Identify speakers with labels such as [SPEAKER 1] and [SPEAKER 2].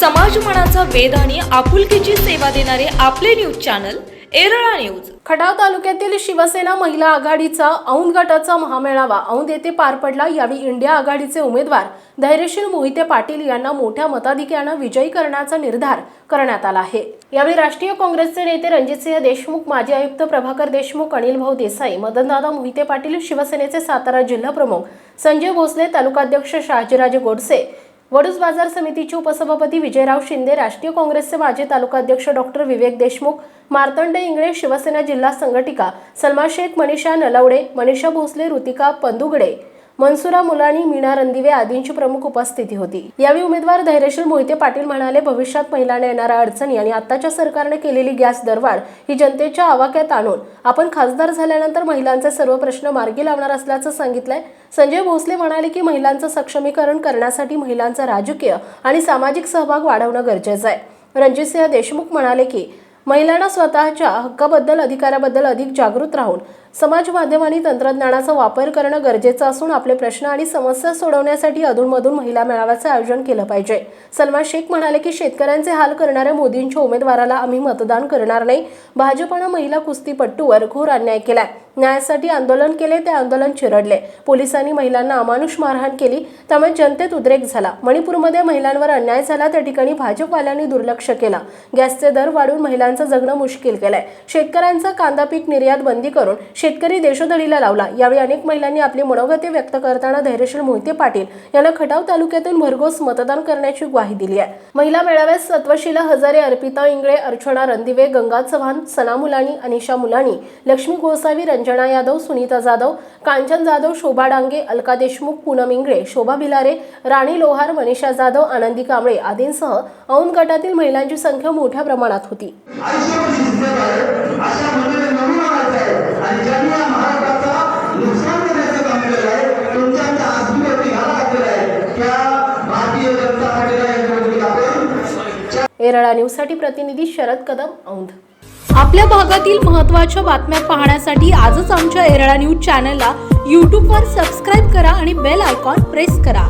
[SPEAKER 1] समाज मनाचा वेध आणि आपुलकीची सेवा देणारे आपले news channel Yerala news.
[SPEAKER 2] Khatav तालुक्यातील शिवसेना महिला आघाडीचा औंध गटाचा महामेळावा औंध येथे पार पडला. यावेळी इंडिया आघाडीचे उमेदवार धैर्यशील मोहिते पाटील यांना मोठ्या मताधिक्यानं विजयी करण्याचा निर्धार करण्यात आला आहे. यावेळी राष्ट्रीय काँग्रेसचे नेते रणजितसिंह देशमुख माजी आयुक्त प्रभाकर देशमुख अनिल भाऊ देसाई मदनदादा मोहिते पाटील शिवसेनेचे सातारा जिल्हा प्रमुख संजय भोसले तालुकाध्यक्ष शहाजीराजे गोडसे वडूज बाजार समितीचे उपसभापती विजयराव शिंदे राष्ट्रीय काँग्रेसचे माजी तालुकाध्यक्ष डॉक्टर विवेक देशमुख मार्तंड इंगळे शिवसेना जिल्हा संघटिका सलमा शेख मनीषा नलवडे मनीषा भोसले ऋतिका पंदुगडे मनसुरा मुलानी मीना रणदिवे आदींची प्रमुख उपस्थिती होती. यावेळी उमेदवार धैर्यशील मोहिते पाटील म्हणाले भविष्यात महिलांना येणाऱ्या अडचणी आणि आताच्या सरकारने केलेली गॅस दरवाढ ही जनतेच्या आवाक्यात आणून आपण खासदार झाल्यानंतर महिलांचे सर्व प्रश्न मार्गी लावणार असल्याचं सांगितलंय. संजय भोसले म्हणाले की महिलांचं सक्षमीकरण करण्यासाठी महिलांचा राजकीय आणि सामाजिक सहभाग वाढवणं गरजेचं आहे. रणजितसिंह देशमुख म्हणाले की महिलांना स्वतःच्या हक्काबद्दल अधिकाराबद्दल अधिक जागृत राहून समाज माध्यम आणि तंत्रज्ञानाचा वापर करणं गरजेचं असून आपले प्रश्न आणि समस्या सोडवण्यासाठी अधूनमधून महिला मेळाव्याचं आयोजन केलं पाहिजे. सलमान शेख म्हणाले की शेतकऱ्यांचे हाल करणाऱ्या मोदींच्या उमेदवाराला आम्ही मतदान करणार नाही. भाजपनं महिला कुस्तीपट्टूवर घोर अन्याय केलाय. न्यायासाठी आंदोलन केले ते आंदोलन चिरडले. पोलिसांनी महिलांना अमानुष मारहाण केली त्यामुळे जनतेत उद्रेक झाला. मणिपूरमध्ये महिलांवर अन्याय झाला त्या ठिकाणी भाजपवाल्यांनी दुर्लक्ष केलं. गॅसचे दर वाढून महिलांचं जगणं मुश्किल केलंय. शेतकऱ्यांचा कांदा पीक निर्यात बंदी करून शेतकरी देशोधडीला लावला. यावेळी अनेक महिलांनी आपली मनोगते व्यक्त करताना धैर्यशील मोहिते पाटील यांना खटाव तालुक्यातून भरघोस मतदान करण्याची ग्वाही दिली आहे. महिला मेळाव्यात सत्वशिला हजारे अर्पिता इंगळे अर्चना रणदिवे गंगा चव्हाण सना मुलानी अनिशा मुलानी लक्ष्मी गोसावी रंजना यादव सुनीता जाधव कांचन जाधव शोभा डांगे अलका देशमुख पूनम इंगळे शोभा भिलारे राणी लोहार मनीषा जाधव आनंदी कांबळे आदींसह औंध गटातील महिलांची संख्या मोठ्या प्रमाणात होती.
[SPEAKER 3] आपण
[SPEAKER 2] एरळा न्यूजसाठी प्रतिनिधी शरद कदम औंध.
[SPEAKER 1] आपल्या भागातील महत्त्वाच्या बातम्या पाहण्यासाठी आजच आमच्या एरळा न्यूज चॅनलला यूट्यूबवर सबस्क्राईब करा आणि बेल आयकॉन प्रेस करा.